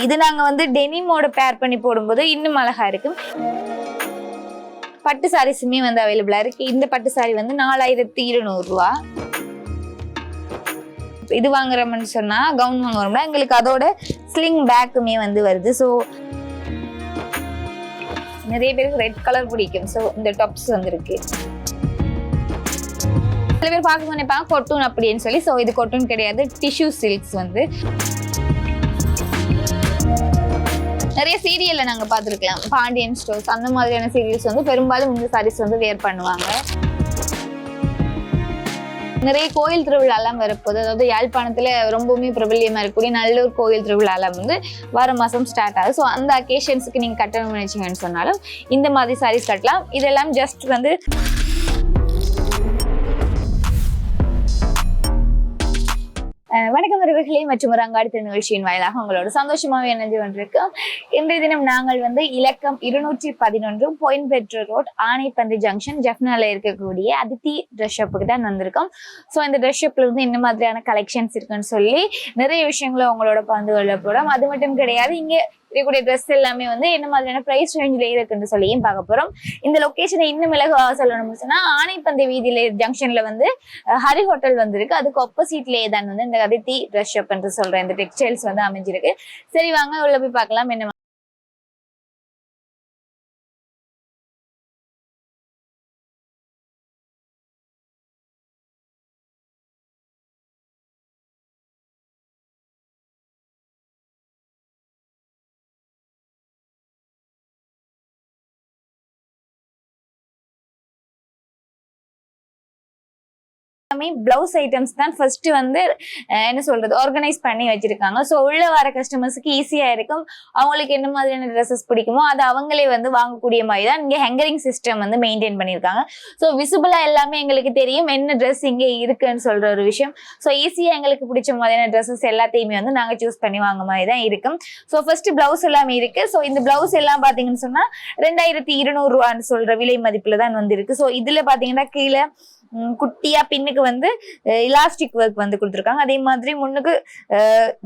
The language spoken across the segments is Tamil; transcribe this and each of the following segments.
இது நாங்க வந்து டெனிமோட பேர் பண்ணி போடும்போது இன்னும் அழகா இருக்கு. பட்டு சாரீஸுமே வந்து அவைலபிளா இருக்கு. இந்த பட்டு சாரி வந்து நாலாயிரத்தி இருநூறு ரூபா இது வாங்குறோம்னு சொன்னா கவுன் வாங்குறோம்னா எங்களுக்கு அதோட ஸ்லிங் பேக்குமே வந்து வருது. ஸோ நிறைய பேருக்கு ரெட் கலர் பிடிக்கும். ஸோ இந்த டாப்ஸ் வந்துருக்கு சில பேர் பார்க்க நினைப்பாங்க கொட்டூன் அப்படின்னு சொல்லி. ஸோ இது கொட்டூன் கிடையாது டிஷ்யூ சில்க்ஸ் வந்து. நிறைய சீரியல்ல நாங்க பார்த்துருக்கலாம். பாண்டியன் ஸ்டோர்ஸ் அந்த மாதிரியான சீரியல்ஸ் வந்து பெரும்பாலும் இந்த சாரீஸ் வந்து வேர் பண்ணுவாங்க. நிறைய கோயில் திருவிழாலாம் வரப்போகுது. அதாவது யாழ்ப்பாணத்தில் ரொம்பவுமே பிரபல்யமாக இருக்கக்கூடிய நல்லூர் கோயில் திருவிழாலாம் வந்து வார மாதம் ஸ்டார்ட் ஆகுது. ஸோ அந்த அக்கேஷன்ஸுக்கு நீங்கள் கட்டணம் நினைச்சிங்கன்னு சொன்னாலும் இந்த மாதிரி சாரீஸ் கட்டலாம். இதெல்லாம் ஜஸ்ட் வந்து வணக்கம் உறவுகளே மற்றும் ஒரு அங்காடி நிகழ்ச்சியின் வாயிலாக உங்களோட சந்தோஷமாக இணைந்து கொண்டிருக்கோம். இன்றைய தினம் நாங்கள் வந்து இலக்கம் இருநூற்றி பதினொன்று பொயின் பெட்ரோ ரோட் ஆனைப்பந்தி ஜங்ஷன் ஜெஃப்னால இருக்கக்கூடிய அதித்தி ட்ரெஸ் ஷாப்புக்கு தான் வந்திருக்கோம். ஸோ இந்த ட்ரெஸ் ஷாப்ல இருந்து என்ன மாதிரியான கலெக்ஷன்ஸ் இருக்குன்னு சொல்லி நிறைய விஷயங்களை உங்களோட பந்து கொள்ள போகிறோம் அது மட்டும் கிடையாது இங்கே இருக்கக்கூடிய ட்ரெஸ் எல்லாமே வந்து என்ன மாதிரியான பிரைஸ் ரேஞ்சில் இருக்குன்னு சொல்லியும் பார்க்க போறோம். இந்த லொக்கேஷனை இன்னும் இலகுவாக சொல்லணும்னு சொன்னா ஆனைப்பந்தை வீதியில் ஜங்ஷனில் வந்து ஹரி ஹோட்டல் வந்திருக்கு. அதுக்கு ஆப்போசிட்லேயே தான் வந்து இந்த அதித்தி ட்ரெஸ் ஷாப் என்று சொல்ற இந்த டெக்ஸ்டைல்ஸ் வந்து அமைஞ்சிருக்கு. சரி வாங்க உள்ள போய் பார்க்கலாம் என்ன எல்லாமே பிளவுஸ் ஐட்டம்ஸ் தான் ஃபர்ஸ்ட் வந்து என்ன சொல்றது ஆர்கனைஸ் பண்ணி வச்சிருக்காங்க. ஸோ உள்ள வர கஸ்டமர்ஸ்க்கு ஈஸியா இருக்கும். அவங்களுக்கு என்ன மாதிரியான ட்ரெஸ்ஸஸ் பிடிக்குமோ அது அவங்களே வந்து வாங்கக்கூடிய மாதிரி தான் இங்கே ஹெங்கரிங் சிஸ்டம் வந்து மெயின்டைன் பண்ணியிருக்காங்க. ஸோ விசிபிளா எல்லாமே எங்களுக்கு தெரியும். என்ன ட்ரெஸ் இங்கே இருக்குன்னு சொல்ற ஒரு விஷயம். ஸோ ஈஸியா எங்களுக்கு பிடிச்ச மாதிரியான ட்ரெஸ்ஸஸ் எல்லாத்தையுமே வந்து நாங்கள் சூஸ் பண்ணி வாங்க மாதிரி தான் இருக்கும். ஸோ ஃபர்ஸ்ட் பிளவுஸ் எல்லாமே இருக்கு. ஸோ இந்த பிளவுஸ் எல்லாம் பாத்தீங்கன்னு சொன்னா ரெண்டாயிரத்தி இருநூறு ரூபான்னு சொல்ற விலை மதிப்புல தான் வந்திருக்கு. ஸோ இதுல பாத்தீங்கன்னா கீழே குட்டியாக குட்டியா பின்னுக்கு வந்து இலாஸ்டிக் ஒர்க் வந்து கொடுத்துருக்காங்க. அதே மாதிரி முன்னுக்கு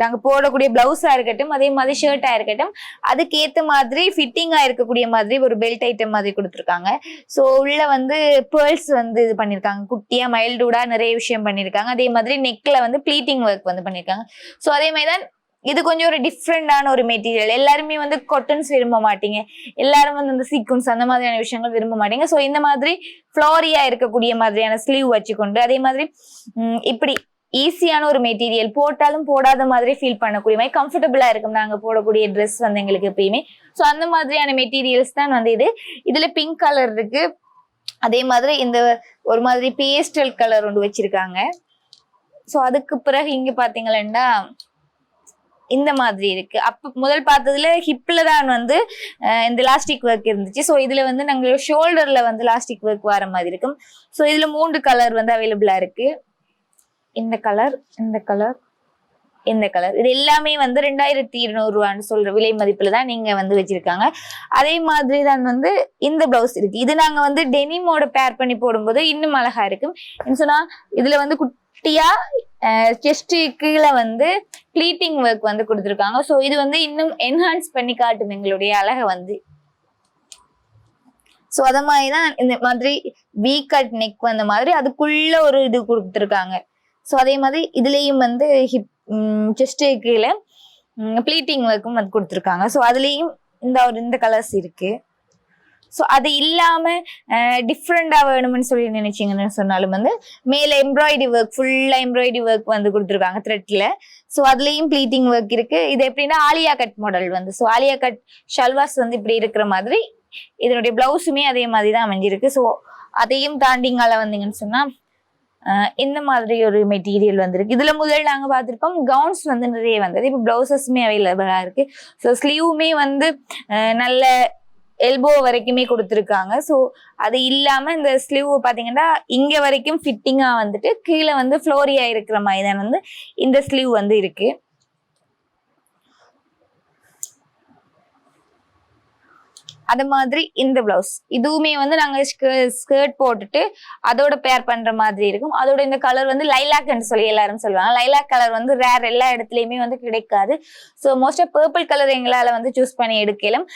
நாங்கள் போடக்கூடிய பிளவுஸா இருக்கட்டும் அதே மாதிரி ஷர்ட்டா இருக்கட்டும் அதுக்கேற்ற மாதிரி ஃபிட்டிங்கா இருக்கக்கூடிய மாதிரி ஒரு பெல்ட் ஐட்டம் மாதிரி கொடுத்துருக்காங்க. ஸோ உள்ள வந்து பேர்ல்ஸ் வந்து இது பண்ணியிருக்காங்க குட்டியா மைல்டூடா நிறைய விஷயம் பண்ணியிருக்காங்க அதே மாதிரி நெக்ல வந்து ப்ளீட்டிங் ஒர்க் வந்து பண்ணியிருக்காங்க ஸோ அதே மாதிரி தான் இது கொஞ்சம் ஒரு டிஃப்ரெண்டான ஒரு மெட்டீரியல் எல்லாருமே வந்து கொட்டன்ஸ் விரும்ப மாட்டீங்க. எல்லாரும் வந்து இந்த சீக்வன்ஸ் அந்த மாதிரியான விஷயங்கள் விரும்ப மாட்டீங்க. ஸோ இந்த மாதிரி ஃப்ளோரியா இருக்கக்கூடிய மாதிரியான ஸ்லீவ் வச்சுக்கொண்டு அதே மாதிரி இப்படி ஈஸியான ஒரு மெட்டீரியல் போட்டாலும் போடாத மாதிரி ஃபீல் பண்ணக்கூடிய மாதிரி கம்ஃபர்டபுளா இருக்கும். நாங்கள் போடக்கூடிய ட்ரெஸ் வந்து எங்களுக்கு எப்பயுமே. ஸோ அந்த மாதிரியான மெட்டீரியல்ஸ் தான் வந்து இது. இதுல பிங்க் கலர் இருக்கு. அதே மாதிரி இந்த ஒரு மாதிரி பேஸ்டல் கலர் ஒன்று வச்சிருக்காங்க. ஸோ அதுக்கு பிறகு இங்க பாத்தீங்கன்னா இந்த மாதிரி இருக்கு. அப்ப முதல் பார்த்ததுல ஹிப்ல தான் வந்து இந்த லாஸ்டிக் ஒர்க் இருந்துச்சு. ஸோ இதுல வந்து நாங்கள் ஷோல்டர்ல வந்து லாஸ்டிக் ஒர்க் வர மாதிரி இருக்கும். ஸோ இதுல மூன்று கலர் வந்து அவைலபிளா இருக்கு. இந்த கலர் இந்த கலர் இந்த கலர் இது எல்லாமே வந்து ரெண்டாயிரத்தி இருநூறு ரூபான்னு சொல்ற விலை மதிப்புல தான் நீங்க வந்து வச்சிருக்காங்க. அதே மாதிரி தான் வந்து இந்த பிளவுஸ் இருக்கு. இது நாங்க வந்து டெனிமோட பேர் பண்ணி போடும்போது இன்னும் அழகா இருக்கும். என்ன சொன்னா இதுல வந்து குட்டியா செஸ்ட் கீழே வந்து ப்ளீட்டிங் ஒர்க் வந்து கொடுத்துருக்காங்க. ஸோ இது வந்து இன்னும் என்ஹான்ஸ் பண்ணி காட்டுது எங்களுடைய அழகை வந்து. ஸோ அதை மாதிரி தான் இந்த மாதிரி வீ கட் நெக் வந்த மாதிரி அதுக்குள்ள ஒரு இது கொடுத்துருக்காங்க. ஸோ அதே மாதிரி இதுலேயும் வந்து ஹிப் செஸ்ட் கீழே ப்ளீட்டிங் ஒர்க்கும் வந்து கொடுத்துருக்காங்க. ஸோ அதுலேயும் இந்த ஒரு இந்த கலர்ஸ் இருக்குது ஸோ அது இல்லாமல் டிஃப்ரெண்ட்டாக வேணும்னு சொல்லி நினைச்சிங்கன்னு சொன்னாலும் வந்து மேலே எம்ப்ராய்டரி ஒர்க் ஃபுல்லாக எம்ப்ராய்டரி ஒர்க் வந்து கொடுத்துருக்காங்க த்ரெட்டில் ஸோ அதுலேயும் ப்ளீட்டிங் ஒர்க் இருக்குது இது எப்படின்னா ஆலியா கட் மாடல் வந்து. ஸோ ஆலியா கட் ஷல்வாஸ் வந்து இப்படி இருக்கிற மாதிரி இதனுடைய ப்ளவுஸுமே அதே மாதிரி தான் அமைஞ்சிருக்கு. ஸோ அதையும் தாண்டிங்கால வந்தீங்கன்னு சொன்னால் இந்த மாதிரி ஒரு மெட்டீரியல் வந்திருக்கு. இதில் முதல் நாங்கள் பார்த்துருக்கோம் கவுன்ஸ் வந்து நிறைய வந்தது. இப்போ பிளவுசஸுமே அவைலபிளாக இருக்குது ஸோ ஸ்லீவுமே வந்து நல்ல எல்போ வரைக்குமே கொடுத்துருக்காங்க. ஸோ அது இல்லாமல் இந்த ஸ்லீவ் பார்த்தீங்கன்னா இங்கே வரைக்கும் ஃபிட்டிங்காக வந்துட்டு கீழே வந்து ஃப்ளோரியாக இருக்கிற மாதிரி தான் வந்து இந்த ஸ்லீவ் வந்து இருக்குது அது மாதிரி இந்த பிளவுஸ் இதுவுமே வந்து நாங்க ஸ்கர்ட் போட்டுட்டு அதோட பேர் பண்ற மாதிரி இருக்கும். அதோட இந்த கலர் வந்து லைலாக்னு சொல்லி எல்லாரும் சொல்லுவாங்க. லைலாக் கலர் வந்து ரேர் எல்லா இடத்துலயுமே வந்து கிடைக்காது. ஸோ மோஸ்டா பர்பிள் கலர் எங்களால வந்து சூஸ் பண்ணி எடுக்கலாம்.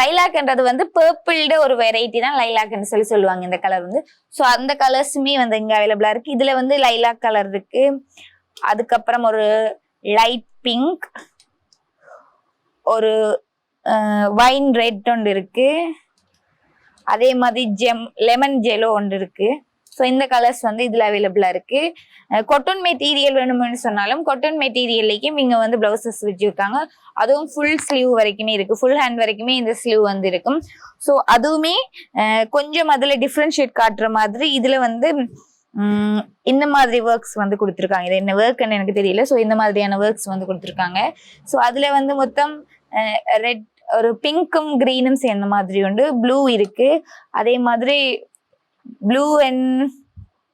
லைலாக்ன்றது வந்து பர்பிள்ட ஒரு வெரைட்டி தான் லைலாக்னு சொல்லி சொல்லுவாங்க இந்த கலர் வந்து. ஸோ அந்த கலர்ஸுமே வந்து இங்க அவைலபிளா இருக்கு. இதுல வந்து லைலாக் கலர் இருக்கு. அதுக்கப்புறம் ஒரு லைட் பிங்க் ஒரு வைன் ரெட் ஒன்று இருக்கு. அதே மாதிரி ஜெம் லெமன் ஜெலோ ஒன்று இருக்கு. ஸோ இந்த கலர்ஸ் வந்து இதில் அவைலபிளாக இருக்கு. கொட்டன் மெட்டீரியல் வேணும்னு சொன்னாலும் கொட்டன் மெட்டீரியல்லையும் இங்கே வந்து ப்ளவுசஸ் வச்சுருக்காங்க. அதுவும் ஃபுல் ஸ்லீவ் வரைக்குமே இருக்கு. ஃபுல் ஹேண்ட் வரைக்குமே இந்த ஸ்லீவ் வந்து இருக்கும். ஸோ அதுவுமே கொஞ்சம் அதில் டிஃப்ரென்ஷியேட் காட்டுற மாதிரி இதில் வந்து இந்த மாதிரி ஒர்க்ஸ் வந்து கொடுத்துருக்காங்க. இது என்ன ஒர்க்னு எனக்கு தெரியல. ஸோ இந்த மாதிரியான ஒர்க்ஸ் வந்து கொடுத்துருக்காங்க. ஸோ அதில் வந்து மொத்தம் ரெட் ஒரு பிங்க்கும் க்ரீனும் சேர்ந்த மாதிரி உண்டு. ப்ளூ இருக்கு. அதே மாதிரி ப்ளூ அண்ட்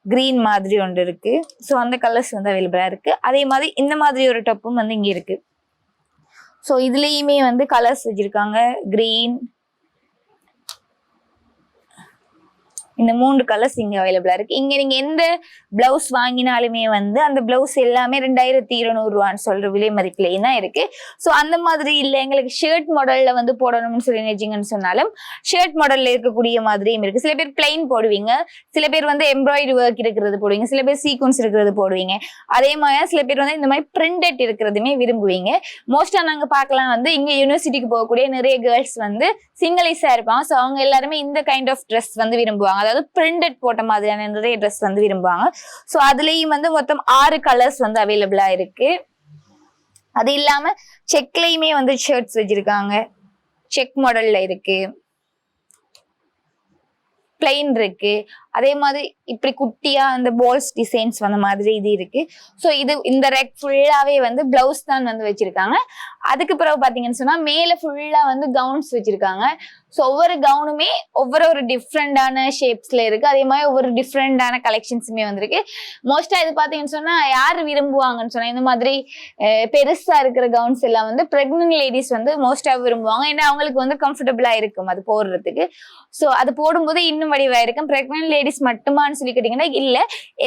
கிரீன் மாதிரி ஒன்று இருக்கு. ஸோ அந்த கலர்ஸ் வந்து அவைலபிளாக இருக்கு. அதே மாதிரி இந்த மாதிரி ஒரு டப்பும் வந்து இங்கே இருக்கு. ஸோ இதுலேயுமே வந்து கலர்ஸ் வச்சிருக்காங்க. க்ரீன் இந்த மூன்று கலர்ஸ் இங்க அவைலபிளா இருக்கு. இங்க நீங்க எந்த பிளவுஸ் வாங்கினாலுமே வந்து அந்த பிளவுஸ் எல்லாமே ரெண்டாயிரத்தி இருநூறுவான்னு சொல்கிற சொல்ற விலை மதிப்புலயே தான் இருக்கு. ஸோ அந்த மாதிரி இல்லை எங்களுக்கு ஷர்ட் மாடல்ல வந்து போடணும்னு சொல்லி நினைச்சிங்கன்னு சொன்னாலும் ஷர்ட் மாடல்ல இருக்கக்கூடிய மாதிரியும் இருக்கு. சில பேர் பிளைன் போடுவீங்க சில பேர் வந்து எம்ப்ராய்டரி ஒர்க் இருக்கிறது போடுவீங்க சில பேர் சீக்வன்ஸ் இருக்கிறது போடுவீங்க. அதே மாதிரி சில பேர் வந்து இந்த மாதிரி பிரிண்டட் இருக்கிறதுமே விரும்புவீங்க. மோஸ்டா நாங்க பார்க்கலாம் வந்து இங்க யூனிவர்சிட்டிக்கு போகக்கூடிய நிறைய கேர்ள்ஸ் வந்து சிங்கிளைஸா இருப்பாங்க. ஸோ அவங்க எல்லாருமே இந்த கைண்ட் ஆஃப் ட்ரெஸ் வந்து விரும்புவாங்க. அதாவது பிரிண்டட் போட்ட மாதிரியான நிறைய ட்ரெஸ் வந்து விரும்புவாங்க. ஸோ அதுலயும் வந்து மொத்தம் ஆறு கலர்ஸ் வந்து அவைலபிளா இருக்கு. அது இல்லாம செக்லயுமே வந்து ஷர்ட்ஸ் வச்சிருக்காங்க. செக் மாடல்ல இருக்கு. பிளெயின் இருக்கு. அதே மாதிரி இப்படி குட்டியா அந்த பால்ஸ் டிசைன்ஸ் வந்த மாதிரி இது இருக்கு. ஸோ இது இந்த ரெக் ஃபுல்லாவே வந்து பிளவுஸ் தான் வந்து வச்சிருக்காங்க. அதுக்கு பிறகு பாத்தீங்கன்னு சொன்னா மேல ஃபுல்லா வந்து கவுன்ஸ் வச்சிருக்காங்க. ஸோ ஒவ்வொரு கவுனுமே ஒவ்வொரு ஒரு டிஃப்ரெண்டான ஷேப்ஸ்ல இருக்கு. அதே மாதிரி ஒவ்வொரு டிஃப்ரெண்டான கலெக்ஷன்ஸுமே வந்திருக்கு. மோஸ்டா இது பாத்தீங்கன்னு சொன்னா யார் விரும்புவாங்கன்னு சொன்னா இந்த மாதிரி பெருசா இருக்கிற கவுன்ஸ் எல்லாம் வந்து பிரெக்னன்ட் லேடிஸ் வந்து மோஸ்டா விரும்புவாங்க. ஏன்னா அவங்களுக்கு வந்து கம்ஃபர்டபுளா இருக்கும் அது போடுறதுக்கு. ஸோ அது போடும்போது இன்னும் வடிவா இருக்கும். பிரெக்னன்ட் லேடிஸ் மட்டுமான்னு சொல்லி கேட்டீங்கன்னா இல்ல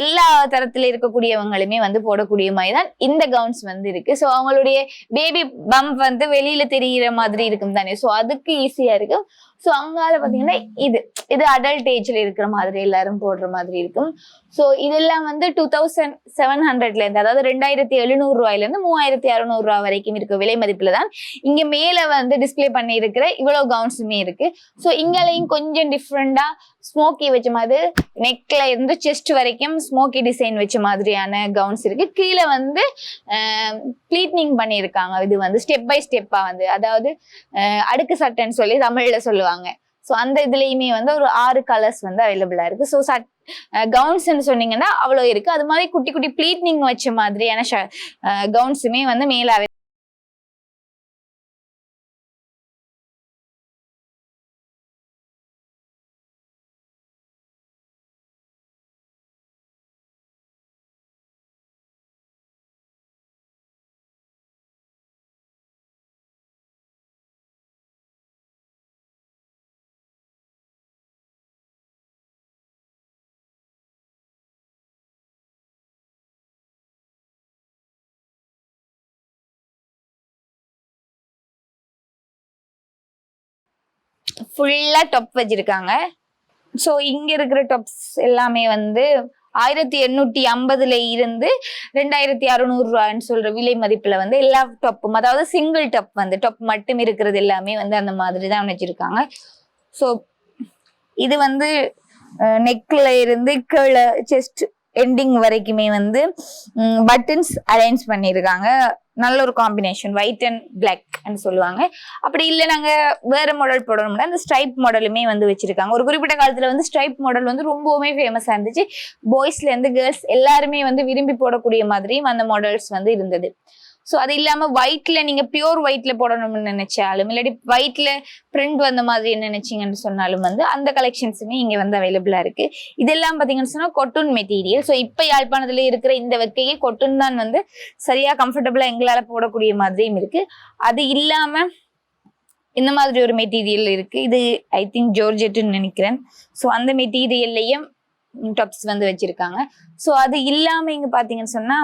எல்லா தரத்துல இருக்கக்கூடியவங்களுமே வந்து போடக்கூடிய மாதிரி தான் இந்த கவுன்ஸ் வந்து இருக்கு. ஸோ அவங்களுடைய பேபி பம்ப் வந்து வெளியில தெரியிற மாதிரி இருக்கும் தானே ஸோ அதுக்கு ஈஸியா இருக்கும் ஸோ அங்கால பார்த்தீங்கன்னா இது இது அடல்ட் ஏஜ்ல இருக்கிற மாதிரி எல்லாரும் போடுற மாதிரி இருக்கும். ஸோ இதெல்லாம் வந்து டூ தௌசண்ட் செவன் ஹண்ட்ரட்ல இருந்து அதாவது ரெண்டாயிரத்தி எழுநூறு ரூபாயிலிருந்து மூவாயிரத்தி அறுநூறு வரைக்கும் இருக்க விலை மதிப்புல தான் இங்க மேல வந்து டிஸ்ப்ளே பண்ணி இருக்கிற இவ்வளவு கவுன்ஸுமே இருக்கு. ஸோ இங்கேலையும் கொஞ்சம் டிஃப்ரெண்டா ஸ்மோக்கி வச்ச மாதிரி நெக்ல இருந்து செஸ்ட் வரைக்கும் ஸ்மோக்கி டிசைன் வச்ச மாதிரியான கவுன்ஸ் இருக்கு. கீழே வந்து ப்ளீட்னிங் பண்ணியிருக்காங்க. இது வந்து ஸ்டெப் பை ஸ்டெப்பா வந்து அதாவது அடுக்கு சட்டைன்னு சொல்லி தமிழ்ல சொல்லுவாங்க. ஸோ அந்த இதுலயுமே வந்து ஒரு ஆறு கலர்ஸ் வந்து அவைலபிளா இருக்கு. ஸோ சட் கவுன்ஸ்ன்னு சொன்னீங்கன்னா அவ்வளோ இருக்கு. அது மாதிரி குட்டி குட்டி ப்ளீட்னிங் வச்ச மாதிரியான கவுன்ஸுமே வந்து மேலே ஃபுல்லா டொப் வச்சிருக்காங்க. ஸோ இங்க இருக்கிற டொப்ஸ் எல்லாமே வந்து ஆயிரத்தி எண்ணூத்தி ஐம்பதுல இருந்து ரெண்டாயிரத்தி அறுநூறுவான்னு சொல்ற விலை மதிப்புல வந்து எல்லா டப்பும் அதாவது சிங்கிள் டப் வந்து டொப் மட்டும் இருக்கிறது எல்லாமே வந்து அந்த மாதிரி தான் வச்சிருக்காங்க. ஸோ இது வந்து நெக்ல இருந்து கீழே செஸ்ட் எண்டிங் வரைக்குமே வந்து பட்டன்ஸ் அரேஞ்ச் பண்ணியிருக்காங்க நல்ல ஒரு காம்பினேஷன் ஒயிட் அண்ட் பிளாக் சொல்லுவாங்க. அப்படி இல்லை நாங்கள் வேறு மாடல் போடணும்னா அந்த ஸ்ட்ரைப் மாடலுமே வந்து வச்சுருக்காங்க. ஒரு குறிப்பிட்ட காலத்தில் வந்து ஸ்ட்ரைப் மாடல் வந்து ரொம்பவுமே ஃபேமஸாக இருந்துச்சு. பாய்ஸ்லேருந்து கேர்ள்ஸ் எல்லாருமே வந்து விரும்பி போடக்கூடிய மாதிரியும் அந்த மாடல்ஸ் வந்து இருந்தது. ஸோ அது இல்லாம ஒயிட்ல நீங்க பியூர் ஒயிட்ல போடணும்னு நினைச்சாலும் இல்லாட்டி ஒயிட்ல பிரிண்ட் வந்த மாதிரி நினைச்சீங்கன்னு சொன்னாலும் வந்து அந்த கலெக்ஷன்ஸுமே இங்க வந்து அவைலபிளா இருக்கு. இதெல்லாம் பாத்தீங்கன்னு சொன்னா கொட்டுன் மெட்டீரியல் ஸோ இப்ப யாழ்ப்பாணத்துல இருக்கிற இந்த வெக்கையே கொட்டுன் தான் வந்து சரியா கம்ஃபர்டபுளா எங்களால போடக்கூடிய மாதிரியும் இருக்கு. அது இல்லாம இந்த மாதிரி ஒரு மெட்டீரியல் இருக்கு. இது ஐ திங்க் ஜோர்ஜெட்டுன்னு நினைக்கிறேன். ஸோ அந்த மெட்டீரியல்லையும் டாப்ஸ் வந்து வச்சிருக்காங்க. ஸோ அது இல்லாம இங்க பாத்தீங்கன்னு சொன்னா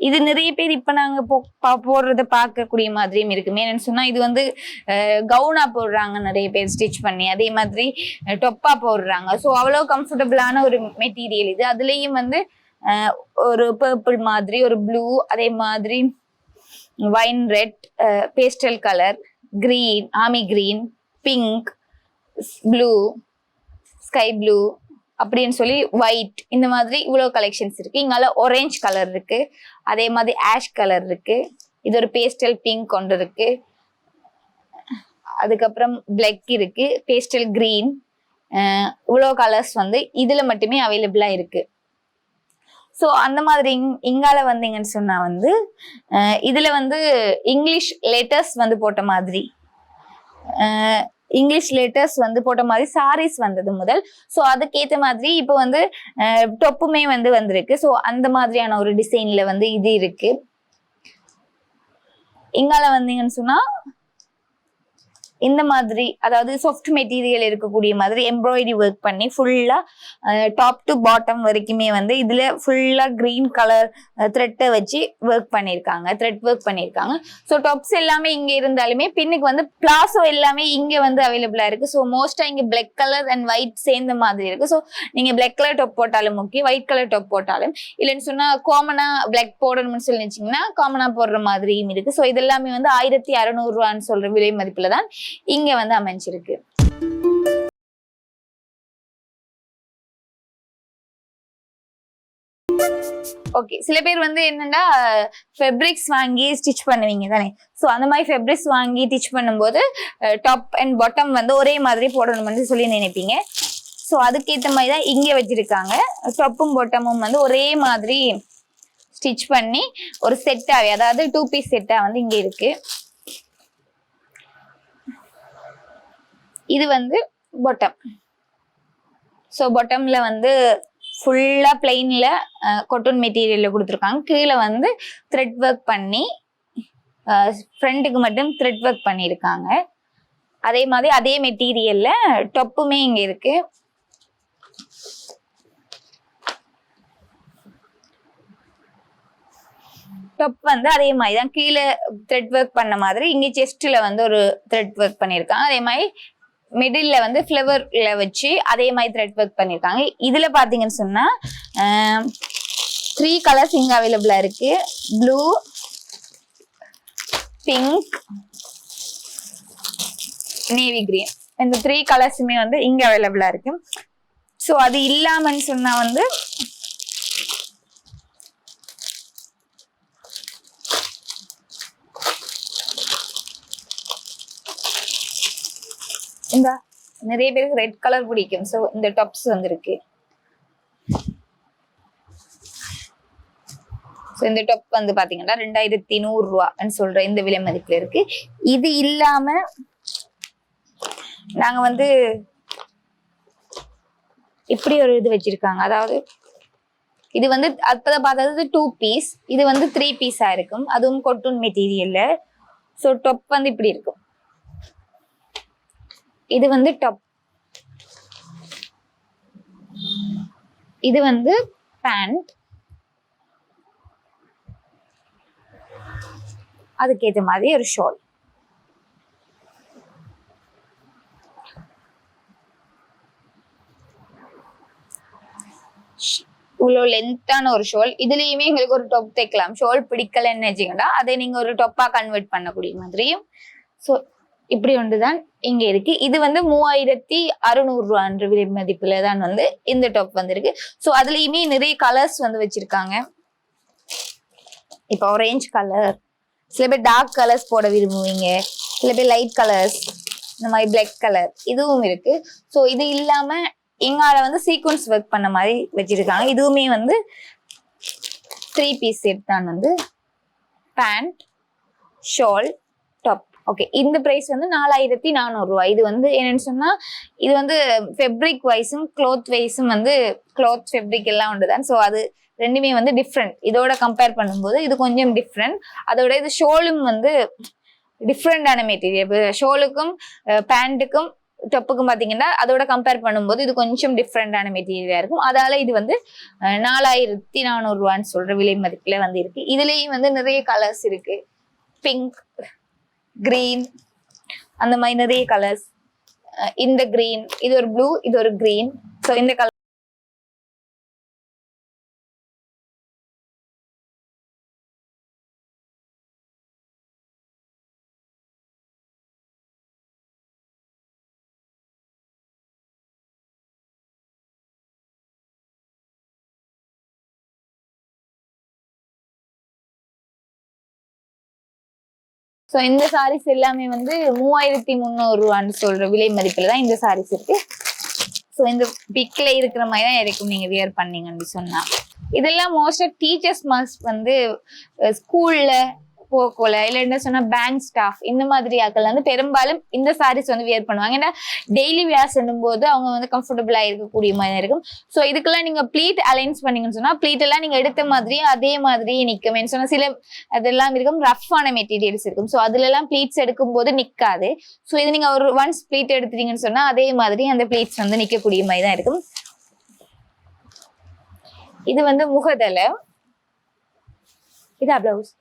இது நிறைய பேர் இப்ப நாங்க போ- பா- போடுறத பார்க்கக்கூடிய மாதிரியும் இருக்கு என்னன்னு சொன்னா இது வந்து கவுனா போடுறாங்க நிறைய பேர் ஸ்டிச் பண்ணி. அதே மாதிரி டொப்பா போடுறாங்க. ஸோ அவ்வளோ கம்ஃபர்டபுளான ஒரு மெட்டீரியல் இது. அதுலேயும் வந்து ஒரு பர்பிள் மாதிரி ஒரு ப்ளூ அதே மாதிரி wine red pastel colour green army green pink blue sky blue அப்படின்னு சொல்லி ஒயிட் இந்த மாதிரி இவ்வளோ கலெக்ஷன்ஸ் இருக்கு. இங்கால ஒரேஞ்ச் கலர் இருக்கு. அதே மாதிரி ஆஷ் கலர் இருக்கு. இது ஒரு பேஸ்டல் பிங்க் கொண்டு இருக்கு. அதுக்கப்புறம் பிளாக் இருக்கு. பேஸ்டல் கிரீன் இவ்வளோ கலர்ஸ் வந்து இதுல மட்டுமே அவைலபிளா இருக்கு. ஸோ அந்த மாதிரி இங்- இங்கால வந்தீங்கன்னு சொன்னா வந்து இதில் இதுல வந்து இங்கிலீஷ் லெட்டர்ஸ் வந்து போட்ட மாதிரி. இங்கிலீஷ் லெட்டர்ஸ் வந்து போட்ட மாதிரி சாரீஸ் வந்தது முதல். ஸோ அதுக்கேற்ற மாதிரி இப்போ வந்து டொப்புமே வந்து வந்திருக்கு. ஸோ அந்த மாதிரியான ஒரு டிசைன்ல வந்து இது இருக்கு. இங்கால வந்தீங்கன்னு சொன்னா இந்த மாதிரி அதாவது சாஃப்ட் மெட்டீரியல் இருக்கக்கூடிய மாதிரி எம்ப்ராய்டரி ஒர்க் பண்ணி ஃபுல்லாக டாப் டு பாட்டம் வரைக்குமே வந்து இதில் ஃபுல்லாக க்ரீன் கலர் த்ரெட்டை வச்சு ஒர்க் பண்ணியிருக்காங்க த்ரெட் ஒர்க் பண்ணியிருக்காங்க ஸோ டாப்ஸ் எல்லாமே இங்கே இருந்தாலுமே பின்னுக்கு வந்து பிளாசோ எல்லாமே இங்கே வந்து அவைலபிளாக இருக்குது ஸோ மோஸ்ட்டாக இங்கே பிளாக் கலர் அண்ட் ஒயிட் சேர்ந்த மாதிரி இருக்குது ஸோ நீங்கள் பிளாக் கலர் டாப் போட்டாலும் ஓகே ஒயிட் கலர் டாப் போட்டாலும் இல்லைன்னு சொன்னால் காமனாக பிளாக் போடணும்னு சொல்லி நினைச்சீங்கன்னா காமனாக போடுற மாதிரியும் இருக்குது ஸோ இதெல்லாமே வந்து ஆயிரத்தி அறநூறுவான்னு சொல்கிற விலை மதிப்பில் தான் இங்க வந்து அமைஞ்சிருக்கு. ஓகே சில பேர் வந்து என்னன்னா ஃபெப்ரிக்ஸ் வாங்கி ஸ்டிச் பண்ணுவீங்க தானே? ஸோ அந்த மாதிரி ஃபெப்ரிக்ஸ் வாங்கி ஸ்டிச் பண்ணும்போது டாப் அண்ட் பாட்டம் வந்து ஒரே மாதிரி போடணும்னு சொல்லி நினைப்பீங்க. ஸோ அதுக்கேற்ற மாதிரி தான் இங்கே வச்சிருக்காங்க. டாப்பும் பாட்டமும் வந்து ஒரே மாதிரி ஸ்டிச் பண்ணி ஒரு செட்டாகவே அதாவது டூ பீஸ் செட்டாக வந்து இங்கே இருக்கு. இது வந்து பொட்டம் ஸோ பாட்டம்ல வந்து ஃபுல்லா பிளெயினில் கொட்டன் மெட்டீரியலில் கொடுத்துருக்காங்க. கீழே வந்து த்ரெட் ஒர்க் பண்ணி ஃப்ரண்ட்டுக்கு மட்டும் த்ரெட் ஒர்க் பண்ணியிருக்காங்க அதே மாதிரி அதே மெட்டீரியல்ல டொப்புமே இங்க இருக்கு. டொப் வந்து அதே மாதிரி தான் கீழே த்ரெட் ஒர்க் பண்ண மாதிரி இங்க செஸ்ட்ல வந்து ஒரு த்ரெட் ஒர்க் பண்ணியிருக்காங்க அதே மாதிரி மிடில்ல வந்து ஃப்ளவர்ல வச்சு அதே மாதிரி த்ரெட் ஒர்க் பண்ணியிருக்காங்க இதுல பாத்தீங்கன்னு சொன்னா த்ரீ கலர்ஸ் இங்க அவைலபிளா இருக்கு. ப்ளூ பிங்க் நேவி கிரீன் இந்த த்ரீ கலர்ஸுமே வந்து இங்க அவைலபிளா இருக்கு. ஸோ அது இல்லாமன்னு சொன்னா வந்து இந்த நிறைய பேருக்கு ரெட் கலர் பிடிக்கும். ஸோ இந்த டாப்ஸ் வந்திருக்கு. ஸோ இந்த டாப் வந்து பாத்தீங்கன்னா ரெண்டாயிரத்தி நூறு ரூபான்னு சொல்ற இந்த விலை மதிப்புல இருக்கு. இது இல்லாம நாங்க வந்து இப்படி ஒரு இது வச்சிருக்காங்க. அதாவது இது வந்து அப்போதான் பார்த்தது டூ பீஸ் இது வந்து த்ரீ பீஸா இருக்கும். அதுவும் கொட்டூன் மெட்டீரியல்ல ஸோ டொப் வந்து இப்படி இருக்கும். இது வந்து டப் இது வந்து பேண்ட் அதுக்கேற்ற மாதிரி ஒரு ஷால் இவ்வளோ லென்த்தான ஒரு ஷோல் இதுலயுமே எங்களுக்கு ஒரு டாப் தைக்கலாம். ஷோல் பிடிக்கலன்னு வச்சுக்கிட்டா அதை நீங்க ஒரு டொப்பா கன்வெர்ட் பண்ணக்கூடிய மாதிரியும் ஸோ இப்படி ஒன்றுதான் இங்க இருக்கு. இது வந்து மூவாயிரத்தி அறுநூறு ரூபான்ற விலை மதிப்புல தான் வந்து இந்த டாப் வந்திருக்கு. ஸோ அதுலயுமே நிறைய கலர்ஸ் வந்து வச்சிருக்காங்க. இப்போ ஆரேஞ்ச் கலர் சில பேர் டார்க் கலர்ஸ் போட விரும்புவீங்க. சில பேர் லைட் கலர்ஸ் இந்த மாதிரி பிளாக் கலர் இதுவும் இருக்கு. ஸோ இது இல்லாம எங்கால வந்து சீக்வன்ஸ் ஒர்க் பண்ண மாதிரி வச்சிருக்காங்க. இதுவுமே வந்து த்ரீ பீஸ் செட் தான் வந்து. பேண்ட் ஷால் டாப் ஓகே இந்த ப்ரைஸ் வந்து நாலாயிரத்தி நானூறுரூவா இது வந்து என்னன்னு சொன்னால் இது வந்து ஃபெப்ரிக் வைஸும் க்ளோத் வைஸும் வந்து க்ளோத் ஃபெப்ரிக் எல்லாம் உண்டு தான். ஸோ அது ரெண்டுமே வந்து டிஃப்ரெண்ட் இதோட கம்பேர் பண்ணும்போது இது கொஞ்சம் டிஃப்ரெண்ட் அதோட இது ஷோலும் வந்து டிஃப்ரெண்டான மெட்டீரியல் இப்போ ஷோலுக்கும் பேண்ட்டுக்கும் டொப்புக்கும் பார்த்தீங்கன்னா அதோட கம்பேர் பண்ணும்போது இது கொஞ்சம் டிஃப்ரெண்டான மெட்டீரியலாக இருக்கும். அதால இது வந்து நாலாயிரத்தி நானூறுரூவான்னு சொல்கிற விலை மதிப்பில் வந்து இருக்கு. இதுலேயும் வந்து நிறைய கலர்ஸ் இருக்கு. பிங்க் கிரீன் அந்த மாதிரி நிறைய கலர்ஸ் இந்த கிரீன் இது ஒரு ப்ளூ இது ஒரு கிரீன் ஸோ இந்த கலர் ஸோ இந்த சாரீஸ் எல்லாமே வந்து மூவாயிரத்தி முந்நூறு ரூபான்னு சொல்ற விலை மதிப்புல தான் இந்த சாரீஸ் இருக்கு. ஸோ இந்த பிக்ல இருக்கிற மாதிரி தான் இருக்கும் நீங்க வியர் பண்ணீங்கன்னு சொன்னா. இதெல்லாம் மோஸ்டா டீச்சர்ஸ் மாஸ் வந்து ஸ்கூல்ல போகல இல்ல என்ன சொன்னா பேங்க் ஸ்டாஃப் இந்த மாதிரி ஆக்கள் வந்து பெரும்பாலும் இந்த சாரீஸ் வந்து வியர் பண்ணுவாங்க. ஏன்னா டெய்லி வியர் போது அவங்க வந்து கம்ஃபர்டபுளா இருக்கக்கூடிய மாதிரி இருக்கும். ஸோ இதுக்கெல்லாம் நீங்க ப்ளீட் அலைன்ஸ் பண்ணீங்கன்னு சொன்னா ப்ளீட் எல்லாம் நீங்க எடுத்த மாதிரி அதே மாதிரி நிற்கும் சொன்னா சில அதெல்லாம் இருக்கும் ரஃப்பான மெட்டீரியல்ஸ் இருக்கும். ஸோ அதுல எல்லாம் ப்ளீட்ஸ் எடுக்கும்போது நிக்காது. ஸோ இது நீங்க ஒரு ஒன்ஸ் ப்ளீட் எடுத்துட்டீங்கன்னு சொன்னா அதே மாதிரி அந்த ப்ளீட்ஸ் வந்து நிக்கக்கூடிய மாதிரி தான் இருக்கும். இது வந்து முகதலை. இதா பிளவுஸ்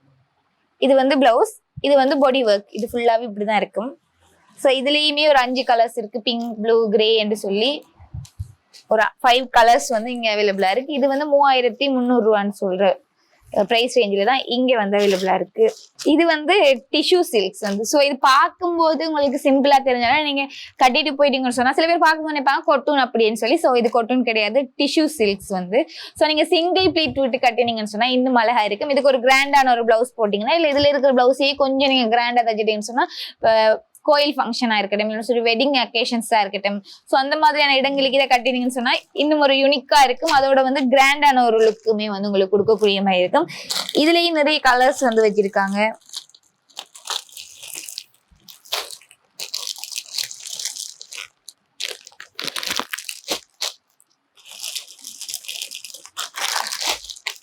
இது வந்து பிளவுஸ் இது வந்து பாடி ஒர்க் இது ஃபுல்லாகவே இப்படிதான் இருக்கும். ஸோ இதுலேயுமே ஒரு அஞ்சு கலர்ஸ் இருக்கு. பிங்க் ப்ளூ கிரே என்று சொல்லி ஒரு ஃபைவ் கலர்ஸ் வந்து இங்கே அவைலபிளாக இருக்கு. இது வந்து மூவாயிரத்தி முந்நூறுரூவான்னு சொல்கிறேன் ப்ரைஸ் ரேஞ்சில் தான் இங்கே வந்து அவைலபிளாக இருக்குது இது வந்து டிஷ்யூ சில்க்ஸ் வந்து. ஸோ இது பார்க்கும்போது உங்களுக்கு சிம்பிளாக தெரிஞ்சாலும் நீங்கள் கட்டிட்டு போயிட்டீங்கன்னு சொன்னால் சில பேர் பார்க்கும்போது நினைப்பாங்க கொட்டூன் அப்படின்னு சொல்லி. ஸோ இது கொட்டூன் கிடையாது. டிஷ்யூ சில்க்ஸ் வந்து. ஸோ நீங்கள் சிங்கிள் ப்ளீட் விட்டு கட்டினீங்கன்னு சொன்னால் இன்னும் அழகாக இருக்கும். இதுக்கு ஒரு கிராண்டான ஒரு ப்ளவுஸ் போட்டிங்கன்னா இல்லை இதில் இருக்கிற ப்ளவுஸையே கொஞ்சம் நீங்கள் கிராண்டாக தச்சிட்டீங்கன்னு சொன்னால் இப்போ கோயில் ஃபங்க்ஷனாக இருக்கட்டும் இல்லை சொல்லி வெட்டிங் அக்கேஷன்ஸாக இருக்கட்டும். ஸோ அந்த மாதிரியான இடங்களுக்கு இதை கட்டினீங்கன்னு சொன்னால் இன்னும் ஒரு யூனிக்காக இருக்கும். அதோட வந்து கிராண்டான ஒரு லுக்குமே வந்து உங்களுக்கு கொடுக்கக்கூடிய மாதிரி இருக்கும். இதுலேயும் நிறைய கலர்ஸ் வந்து வச்சுருக்காங்க.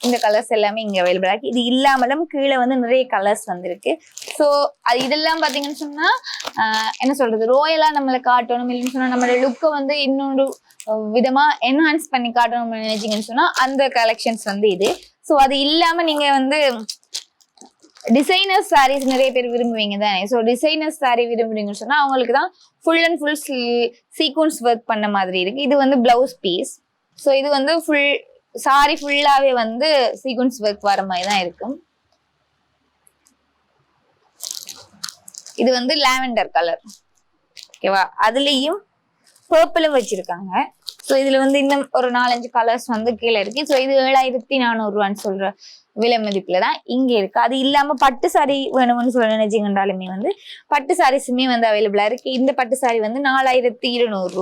இந்த கலர்ஸ் எல்லாமே இங்கே அவைலபிளாக இருக்கு. இது இல்லாமலும் கீழே வந்து நிறைய கலர்ஸ் வந்திருக்கு. ஸோ அது இதெல்லாம் பார்த்தீங்கன்னு சொன்னா என்ன சொல்றது? ரோயலா நம்மளை காட்டணும் இல்லைன்னு சொன்னா நம்மளோட லுக்கை வந்து இன்னொரு விதமாக விதமா என்ஹான்ஸ் பண்ணி காட்டணும் நினைச்சிங்கன்னு சொன்னா அந்த கலெக்ஷன்ஸ் வந்து இது. ஸோ அது இல்லாம நீங்க வந்து டிசைனர் சாரீஸ் நிறைய பேர் விரும்புவீங்க தானே? ஸோ டிசைனர் சாரி விரும்புறீங்கன்னு சொன்னா அவங்களுக்கு தான் full and full sequence work பண்ண மாதிரி இருக்கு. இது வந்து பிளவுஸ் பீஸ் ஸோ இது வந்து ஃபுல் சாரி ஃபுல்லாவே வந்து சீக்வன்ஸ் ஒர்க் வர மாதிரி தான் இருக்கும். இது வந்து லாவெண்டர் கலர். ஓகேவா? அதுலேயும் பர்பிளும் வச்சிருக்காங்க. ஸோ இதில் வந்து இன்னும் ஒரு நாலஞ்சு கலர்ஸ் வந்து கீழே இருக்கு. ஸோ இது ஏழாயிரத்தி நானூறுரூவான்னு சொல்கிற விலை மதிப்பில் தான் இங்கே இருக்குது அது இல்லாமல் பட்டு சாரி வேணும்னு சொல்ல நினைச்சிங்கன்றாலுமே வந்து பட்டு சாரீஸுமே வந்து அவைலபிளாக இருக்குது இந்த பட்டு சாரி வந்து நாலாயிரத்தி இருநூறு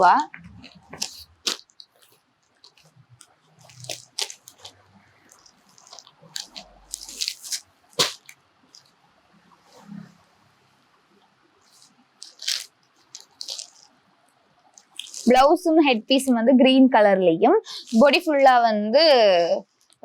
பிளவுஸும் ஹெட் பீஸும் வந்து கிரீன் கலர்லயும் பொடி ஃபுல்லா வந்து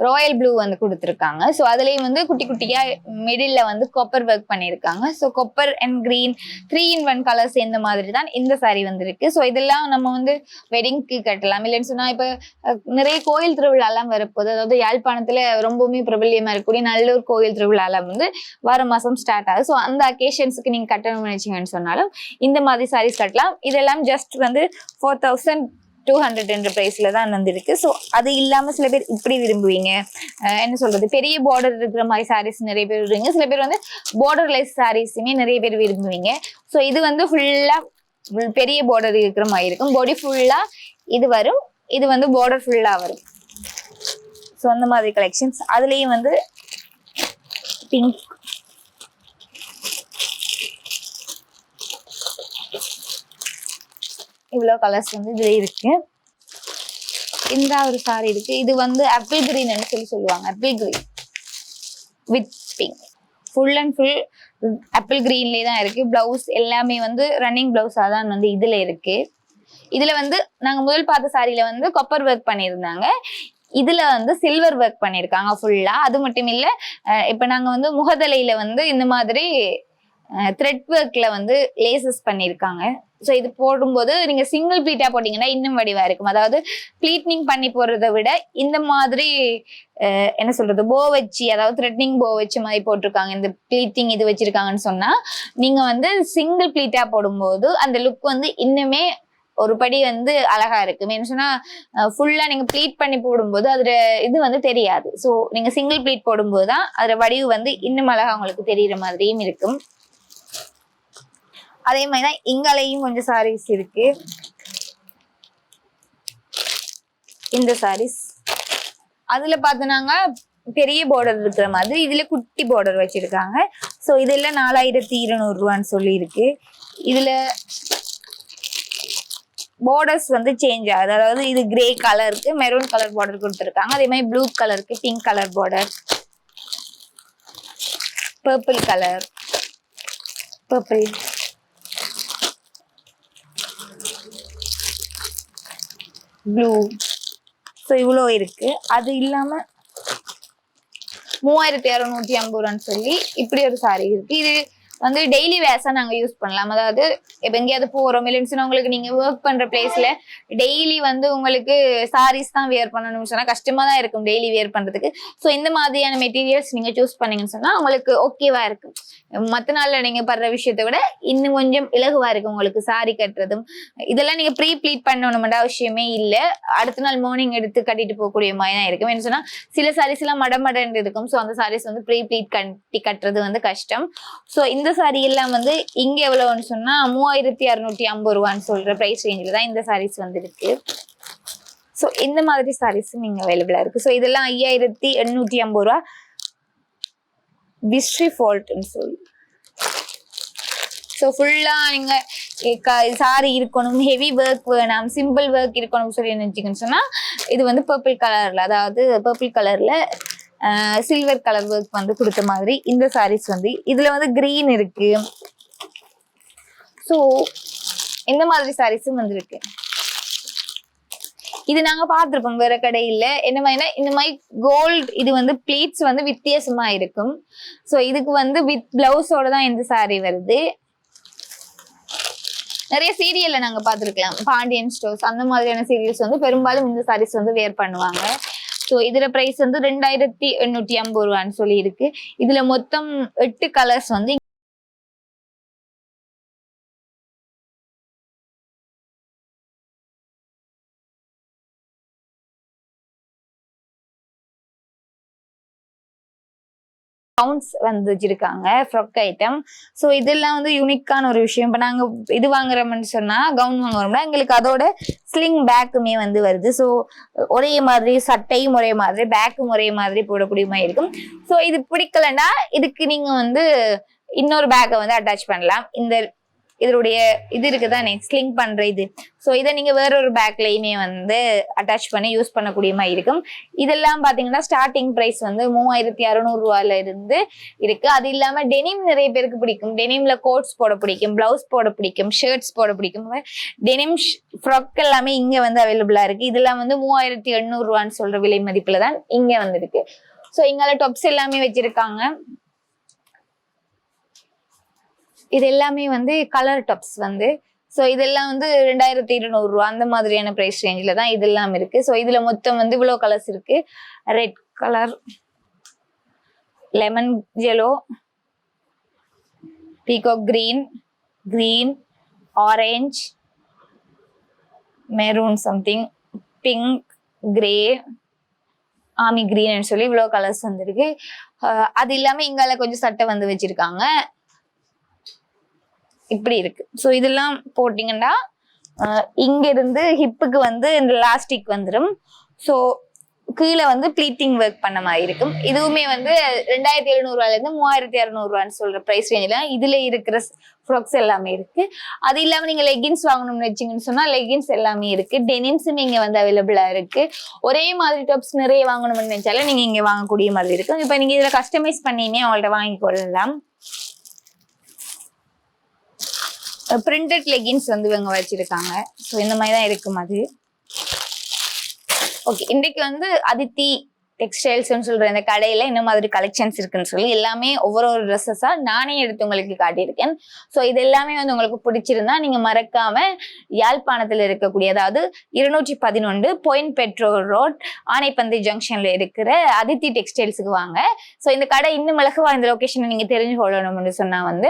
ராயல் ப்ளூ வந்து கொடுத்துருக்காங்க. ஸோ அதுலேயும் வந்து குட்டி குட்டியாக மிடில் வந்து கொப்பர் ஒர்க் பண்ணியிருக்காங்க so copper and green three in one colour சேர்ந்த மாதிரி தான் இந்த saree வந்திருக்கு. ஸோ இதெல்லாம் நம்ம வந்து வெட்டிங்க்கு கட்டலாம். இல்லைன்னு சொன்னால் இப்போ நிறைய கோயில் திருவிழாலாம் வரப்போகுது. அதாவது யாழ்ப்பாணத்தில் ரொம்பவுமே பிரபல்யமாக இருக்கக்கூடிய நல்லூர் கோயில் திருவிழாலாம் வந்து வர மாதம் ஸ்டார்ட் ஆகுது. ஸோ அந்த அக்கேஷன்ஸுக்கு நீங்கள் கட்டணும்னு நினைச்சீங்கன்னு சொன்னாலும் இந்த மாதிரி சாரீஸ் கட்டலாம். இதெல்லாம் ஜஸ்ட் வந்து ஃபோர் தௌசண்ட் டூ ஹண்ட்ரட் என்ற ப்ரைஸில் தான் வந்திருக்கு. ஸோ அது இல்லாமல் சில பேர் இப்படி விரும்புவீங்க. என்ன சொல்கிறது பெரிய பார்டர் இருக்கிற மாதிரி சாரீஸ் நிறைய பேர் விரும்புவீங்க. சில பேர் வந்து பார்டர்லெஸ் சாரீஸுமே நிறைய பேர் விரும்புவீங்க. ஸோ இது வந்து ஃபுல்லாக பெரிய பார்டர் இருக்கிற மாதிரி இருக்கும். பாடி ஃபுல்லாக இது வரும். இது வந்து பார்டர் ஃபுல்லாக வரும். ஸோ அந்த மாதிரி கலெக்ஷன்ஸ் அதுலேயும் வந்து பிங்க் இவ்வளோ கலர்ஸ் வந்து இதில் இருக்கு. இந்த ஒரு சாரி இருக்கு. இது வந்து ஆப்பிள் கிரீன் சொல்லி சொல்லுவாங்க. Apple green with pink full and full apple கிரீன்லேயே தான் இருக்கு. பிளவுஸ் எல்லாமே வந்து ரன்னிங் பிளவுஸாக தான் வந்து இதில் இருக்கு. இதுல வந்து நாங்க முதல் பார்த்த சாரியில வந்து கொப்பர் ஒர்க் பண்ணியிருந்தாங்க. இதுல வந்து சில்வர் ஒர்க் பண்ணியிருக்காங்க ஃபுல்லா அது மட்டும் இல்ல இப்போ இப்ப நாங்க வந்து முகதலையில வந்து இந்த மாதிரி த்ரெட் ஒர்க்ல வந்து லேசஸ் பண்ணியிருக்காங்க ஸோ இது போடும்போது நீங்க சிங்கிள் ப்ளீட்டா போட்டீங்கன்னா இன்னும் வடிவா இருக்கும். அதாவது ப்ளீட்னிங் பண்ணி போடுறதை விட இந்த மாதிரி என்ன சொல்றது போ வச்சு அதாவது த்ரெட்னிங் போ வச்சு மாதிரி போட்டிருக்காங்க. இந்த ப்ளீட்டிங் இது வச்சிருக்காங்கன்னு சொன்னா நீங்க வந்து சிங்கிள் ப்ளீட்டா போடும்போது அந்த லுக் வந்து இன்னுமே ஒரு படி வந்து அழகா இருக்கு. மீன் சொன்னா ஃபுல்லா நீங்க ப்ளீட் பண்ணி போடும்போது அதுல இது வந்து தெரியாது. ஸோ நீங்க சிங்கிள் ப்ளீட் போடும்போது தான் அதோட வடிவு வந்து இன்னும் அழகா உங்களுக்கு தெரியுற மாதிரியும் இருக்கும். அதே மாதிரி தான் இங்காலையும் கொஞ்சம் சாரீஸ் இருக்கு. இந்த சாரீஸ் அதுல பார்த்தோன்னாங்க பெரிய பார்டர் இருக்கிற மாதிரி இதுல குட்டி பார்டர் வச்சிருக்காங்க. ஸோ இதெல்லாம் நாலாயிரத்தி இருநூறு ரூபான்னு சொல்லி இருக்கு இதுல பார்டர்ஸ் வந்து சேஞ்ச் ஆகுது. அதாவது இது கிரே கலருக்கு மெரூன் கலர் பார்டர் கொடுத்துருக்காங்க. அதே மாதிரி ப்ளூ கலருக்கு pink colour border purple colour purple blue so இவ்வளோ இருக்கு. அது இல்லாம மூவாயிரத்தி இரநூத்தி ஐம்பது ரூபான்னு சொல்லி இப்படி ஒரு சாரி இருக்கு. இது வந்து டெய்லி வேஸா நாங்க யூஸ் பண்ணலாம். அதாவது இப்ப எங்கேயாவது போறோம். இல்லைன்னு உங்களுக்கு நீங்க ஒர்க் பண்ற பிளேஸ்ல டெய்லி வந்து உங்களுக்கு சாரீஸ் தான் வியர் பண்ணணும்னு சொன்னா கஷ்டமா தான் இருக்கும் டெய்லி வியர் பண்றதுக்கு. ஸோ இந்த மாதிரியான மெட்டீரியல்ஸ் நீங்க சூஸ் பண்ணீங்கன்னு சொன்னா உங்களுக்கு ஓகேவா இருக்கும். மற்ற நாள்ல நீங்க படுற விஷயத்தை விட இன்னும் கொஞ்சம் இலகுவா இருக்கு உங்களுக்கு சாரி கட்டுறதும். இதெல்லாம் நீங்க ப்ரீ ப்ளீட் பண்ணணும்ன்ற அவசியமே இல்லை. அடுத்த நாள் மார்னிங் எடுத்து கட்டிட்டு போகக்கூடிய மாதிரி தான் இருக்கும். என்ன சொன்னா சில சாரீஸ் எல்லாம் மடமடன்னு இருக்கும். ஸோ அந்த சாரீஸ் வந்து ப்ரீ ப்ளீட் கட்டி கட்டுறது வந்து கஷ்டம். ஸோ இந்த சாரி எல்லாம் வந்து இங்க எவ்வளவுன்னு சொன்னா மூவாயிரத்தி அறுநூத்தி ஐம்பது ரூபான்னு சொல்ற பிரைஸ் ரேஞ்சில் தான் இந்த சாரீஸ் வந்து இருக்கு ஸோ இந்த மாதிரி சாரீஸும் இங்கே அவைலபிளா இருக்கு. ஸோ இதெல்லாம் ஐயாயிரத்தி எண்ணூற்றி ஐம்பது ரூபா. பிஸ்ட்ரி ஃபால்ட்னு சொல்லி. ஸோ ஃபுல்லா நீங்க சாரி இருக்கணும் ஹெவி ஒர்க் வேணாம் சிம்பிள் ஒர்க் இருக்கணும்னு சொல்லி நினைச்சிங்கன்னு சொன்னால் இது வந்து பர்பிள் கலரில் அதாவது பர்பிள் கலரில் சில்வர் கலர் ஒர்க் வந்து கொடுத்த மாதிரி இந்த சாரீஸ் வந்து இதில் வந்து கிரீன் இருக்கு. ஸோ இந்த மாதிரி சாரீஸும் வந்துருக்கு. இது நாங்க பார்த்திருப்போம் வேற கடையில. என்ன மாதிரினா இந்த மாதிரி கோல்ட் இது வந்து ப்ளீட்ஸ் வந்து வித்தியாசமா இருக்கும். ஸோ இதுக்கு வந்து வித் பிளவுஸோட தான் இந்த saree வருது. நிறைய சீரியல்ல நாங்க பார்த்திருக்கலாம். பாண்டியன் ஸ்டோர்ஸ் அந்த மாதிரியான சீரியல்ஸ் வந்து பெரும்பாலும் இந்த சாரீஸ் வந்து வேர் பண்ணுவாங்க. ஸோ இதுல பிரைஸ் வந்து ரெண்டாயிரத்தி எண்ணூத்தி ஐம்பது ரூபான்னு சொல்லி இருக்கு. இதுல மொத்தம் எட்டு கலர்ஸ் வந்து கவுண்ட்ஸ் வந்து வச்சிருக்காங்க ஃப்ரொக் ஐட்டம் ஸோ இதெல்லாம் வந்து யூனிக்கான ஒரு விஷயம். இப்போ நாங்கள் இது வாங்குறோம்னு சொன்னால் கவுன் வாங்குறோம்னா எங்களுக்கு அதோட ஸ்லிங் பேக்குமே வந்து வருது. ஸோ ஒரே மாதிரி சட்டையும் ஒரே மாதிரி பேக்கும் ஒரே மாதிரி போடக்கூடிய மாதிரி இருக்கும். ஸோ இது பிடிக்கலன்னா இதுக்கு நீங்கள் வந்து இன்னொரு பேக்கை வந்து அட்டாச் பண்ணலாம். இந்த இதனுடைய இது இருக்குதானே ஸ்லிங் பண்ற இது. ஸோ இதை நீங்க வேற ஒரு பேக்லயுமே வந்து அட்டாச் பண்ணி யூஸ் பண்ணக்கூடிய மாதிரி இருக்கும். இதெல்லாம் பாத்தீங்கன்னா ஸ்டார்டிங் ப்ரைஸ் வந்து மூவாயிரத்தி அறுநூறு ரூபாயில இருந்து இருக்கு. அது இல்லாம டெனிம் நிறைய பேருக்கு பிடிக்கும். டெனிம்ல கோட்ஸ் போட பிடிக்கும் பிளவுஸ் போட பிடிக்கும் ஷர்ட்ஸ் போட பிடிக்கும். டெனிம் ஃப்ராக் எல்லாமே இங்க வந்து அவைலபிளா இருக்கு. இதெல்லாம் வந்து மூவாயிரத்தி எண்ணூறு ரூபான்னு சொல்ற விலை மதிப்புல தான் இங்க வந்திருக்கு ஸோ இங்கால டொப்ஸ் எல்லாமே வச்சிருக்காங்க. இது எல்லாமே வந்து கலர் டப்ஸ் வந்து. ஸோ இதெல்லாம் வந்து ரெண்டாயிரத்தி இருநூறுவா அந்த மாதிரியான ப்ரைஸ் ரேஞ்சில் தான் இதெல்லாம் இருக்குது ஸோ இதில் மொத்தம் வந்து இவ்வளோ கலர்ஸ் இருக்குது red colour lemon yellow peacock green green orange maroon something pink grey army green சொல்லி இவ்வளோ கலர்ஸ் வந்திருக்கு. அது இல்லாமல் இங்கால கொஞ்சம் சட்டை வந்து வச்சுருக்காங்க. இப்படி இருக்கு. ஸோ இதெல்லாம் போட்டிங்கன்னா இங்கிருந்து ஹிப்புக்கு வந்து இந்த லாஸ்டிக் வந்துடும் ஸோ கீழே வந்து ப்ளீட்டிங் ஒர்க் பண்ண மாதிரி இருக்கும். இதுவுமே வந்து ரெண்டாயிரத்தி எழுநூறுவாலேருந்து மூவாயிரத்தி இரநூறுவான்னு சொல்கிற ப்ரைஸ் ரேஞ்சில் இதில் இருக்கிற ஃப்ராக்ஸ் எல்லாமே இருக்குது அது இல்லாமல் நீங்கள் லெகின்ஸ் வாங்கணும்னு வச்சீங்கன்னு சொன்னால் லெகின்ஸ் எல்லாமே இருக்குது டெனிம்ஸும் இங்கே வந்து அவைலபிளாக இருக்குது ஒரே மாதிரி டாப்ஸ் நிறைய வாங்கணும்னு நினச்சாலும் நீங்கள் இங்கே வாங்கக்கூடிய மாதிரி இருக்கும். இப்போ நீங்கள் இதில் கஸ்டமைஸ் பண்ணினே அவங்கள்ட்ட வாங்கி கொள்ளலாம் பிரிண்டட் லெகின்ஸ் வந்து இவங்க வச்சிருக்காங்க. ஸோ இந்த மாதிரி தான் இருக்கும் அது. ஓகே இன்றைக்கு வந்து அதித்தி டெக்ஸ்டைல்ஸ்னு சொல்ற இந்த கடையில இந்த மாதிரி கலெக்ஷன்ஸ் இருக்குன்னு சொல்லி எல்லாமே ஒவ்வொரு ஒரு ட்ரெஸ்ஸஸா நானே எடுத்து உங்களுக்கு காட்டியிருக்கேன். ஸோ இது எல்லாமே வந்து உங்களுக்கு பிடிச்சிருந்தா நீங்க மறக்காம யாழ்ப்பாணத்தில் இருக்கக்கூடிய அதாவது இருநூற்றி பதினொன்று பொயின் பெட்ரோல் ரோட் ஆனைப்பந்தி ஜங்ஷன்ல இருக்கிற அதித்தி டெக்ஸ்டைல்ஸுக்கு வாங்க. ஸோ இந்த கடை இன்னும் மிளகுவா இந்த லொகேஷனை நீங்க தெரிஞ்சு கொள்ளணும்னு சொன்னா வந்து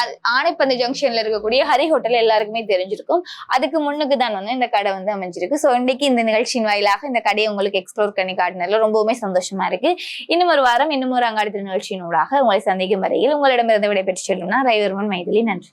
அது- ஆனைப்பந்தி ஜங்ஷன்ல இருக்கக்கூடிய ஹரி ஹோட்டல் எல்லாருக்குமே தெரிஞ்சிருக்கும். அதுக்கு முன்னுக்கு தான் வந்து இந்த கடை வந்து அமைஞ்சிருக்கு. ஸோ இன்னைக்கு இந்த நிகழ்ச்சியின் வாயிலாக இந்த கடையை உங்களுக்கு எக்ஸ்ப்ளோர் பண்ணி காட்டினதுல ரொம்பவுமே சந்தோஷமா இருக்கு. இன்னும் ஒரு வாரம் இன்னும் ஒரு அங்காடி நிகழ்ச்சியினூடாக உங்களை சந்திக்கும் வரையில் உங்களிடமிருந்து விடைபெற்று செல்லும்னா ரவிவர்மன் மைதிலி. நன்றி.